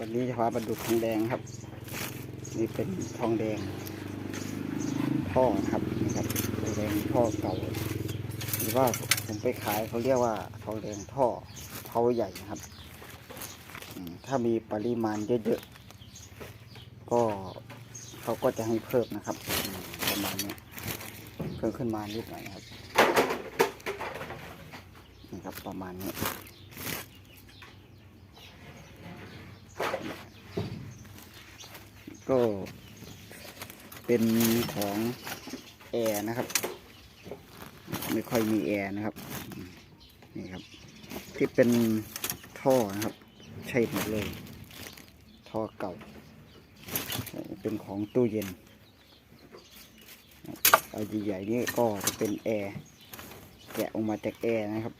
วันนี้จะพามาดูทองแดงครับ นี่เป็นทองแดงท่อครับนี่ครับทองแดงท่อเก่าหรือว่าผมไปขายเขาเรียกว่าทองแดงท่อเท้าใหญ่ครับถ้ามีปริมาณเยอะๆก็เขาก็จะให้เพิ่มนะครับประมาณนี้เพิ่มขึ้นมานิดหน่อยนะครับนี่ครับประมาณนี้ ก็เป็นของแอร์นะครับ ไม่ค่อยมีแอร์นะครับ นี่ครับ ที่เป็นท่อนะครับ ใช่หมดเลย ท่อเก่า เป็นของตู้เย็นเอาใหญ่ๆนี่ก็จะเป็นแอร์แกะออกมาจากแอร์นะครับ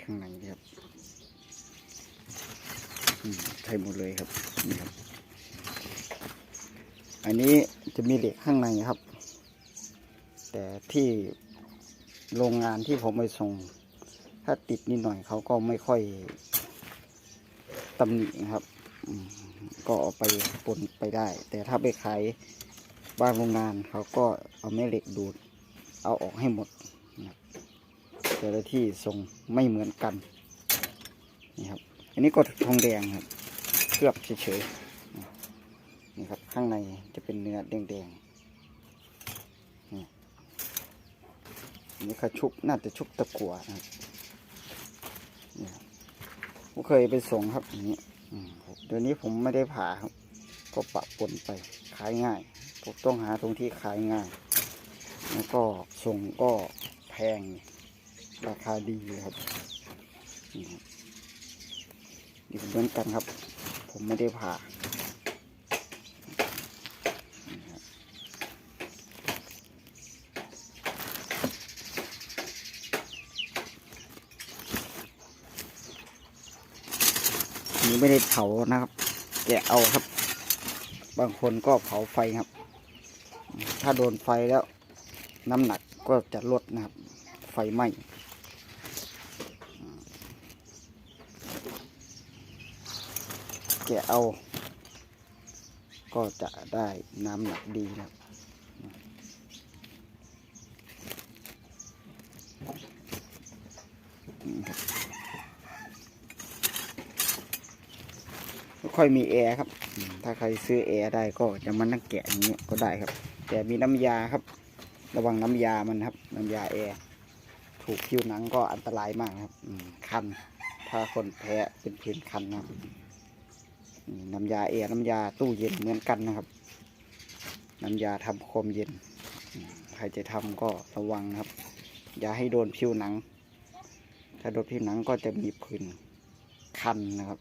ข้างในครับ อืมใช่หมดเลยครับนี่ครับ อันนี้จะมีเหล็กข้างในครับ แต่ที่โรงงานที่ผมไปส่ง ถ้าติดนิดหน่อยเขาก็ไม่ค่อยตำหนินะครับ ก็เอาไปปนไปได้ แต่ถ้าไปขายบ้านโรงงานเขาก็เอาแม่เหล็กดูด เอาออกให้หมดแต่ละที่ส่งไม่เหมือนกันนี่ครับ อันนี้ก็ทองแดงครับ เคลือบเฉยๆ นี่ครับข้างในจะเป็นเนื้อแดงๆ นี่นี่เขาชุบน่าจะชุบตะกั่วนะครับนี่ผมเคยไปส่งครับอย่างนี้เดี๋ยวนี้ผมไม่ได้ผ่าครับ ก็ปะปนไปขายง่าย ผมต้องหาตรงที่ขายง่าย แล้วก็ส่งก็แพง ราคาดีครับนี่ครับนี่เหมือนกันครับ ผมไม่ได้ผ่านี้ไม่ได้เผานะครับ แกะเอาครับ บางคนก็เผาไฟครับ ถ้าโดนไฟแล้วน้ำหนักก็จะลดนะครับ ไฟไหม้ แกะเอา ก็จะได้น้ำหนักดีนะครับนี่ครับไม่ค่อยมีแอร์ครับ ถ้าใครซื้อแอร์ได้ก็จะมานั่งแกะอย่างนี้ก็ได้ครับ แต่มีน้ำยาครับ ระวังน้ำยามันครับ น้ำยาแอร์ถูกผิวหนังก็อันตรายมากครับคัน ถ้าคนแพ้เป็นผื่นคันนะครับ น้ำยาเอร์น้ำยาตู้เย็นเหมือนกันนะครับ น้ำยาทำความเย็น ใครจะทำก็ระวังนะครับ อย่าให้โดนผิวหนัง ถ้าโดนผิวหนังก็จะมีผื่นคันนะครับ